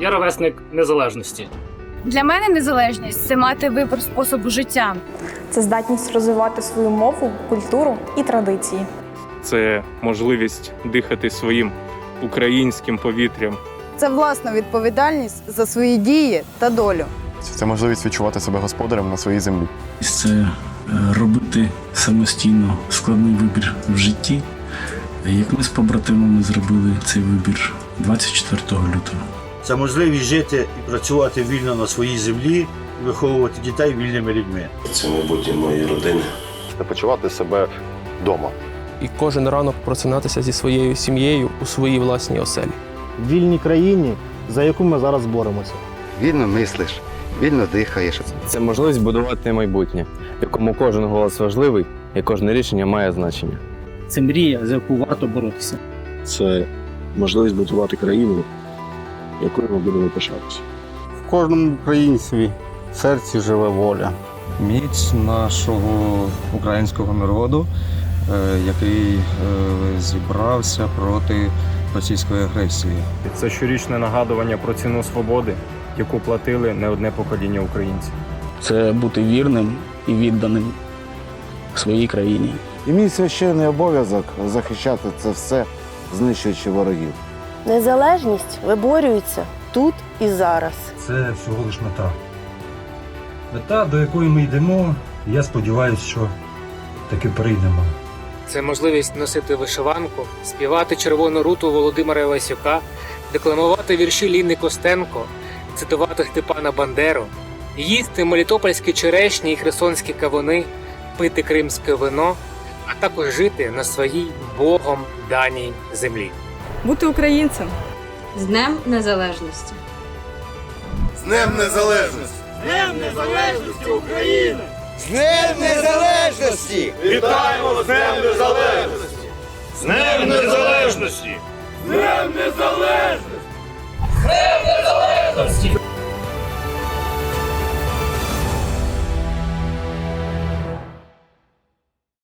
Я ровесник незалежності. Для мене незалежність це мати вибір способу життя. Це здатність розвивати свою мову, культуру і традиції. це можливість дихати своїм українським повітрям. Це власна відповідальність за свої дії та долю. Це можливість відчувати себе господарем на своїй землі. це е, робити самостійно складний вибір в житті, як ми з побратимами зробили цей вибір 24 лютого. Це можливість жити і працювати вільно на своїй землі, виховувати дітей вільними людьми. Це майбутнє моєї родини. Та почувати себе вдома. і кожен ранок просинатися зі своєю сім'єю у своїй власній оселі. в вільній країні, за яку ми зараз боремося. Вільно мислиш, вільно дихаєш. Це можливість будувати майбутнє, в якому кожен голос важливий і кожне рішення має значення. Це мрія, за яку варто боротися. Це можливість будувати країну, якою ми будемо пишатися. В кожному українцеві в серці живе воля. Міць нашого українського народу, який зібрався проти російської агресії. Це щорічне нагадування про ціну свободи, яку платили не одне покоління українців. Це бути вірним і відданим своїй країні. І мій священний обов'язок захищати це все, знищуючи ворогів. Незалежність виборюється тут і зараз. Це всього лиш мета. Мета, до якої ми йдемо, я сподіваюся, що таки прийдемо. Це можливість носити вишиванку, співати червону руту Володимира Івасюка, декламувати вірші Ліни Костенко, цитувати Степана Бандеру, їсти мелітопольські черешні і херсонські кавуни, пити кримське вино, а також жити на своїй Богом даній землі. Бути українцем. З Днем Незалежності. З Днем Незалежності! З Днем Незалежності! Вітаємо з Днем Незалежності! З Днем Незалежності! З Днем Незалежності!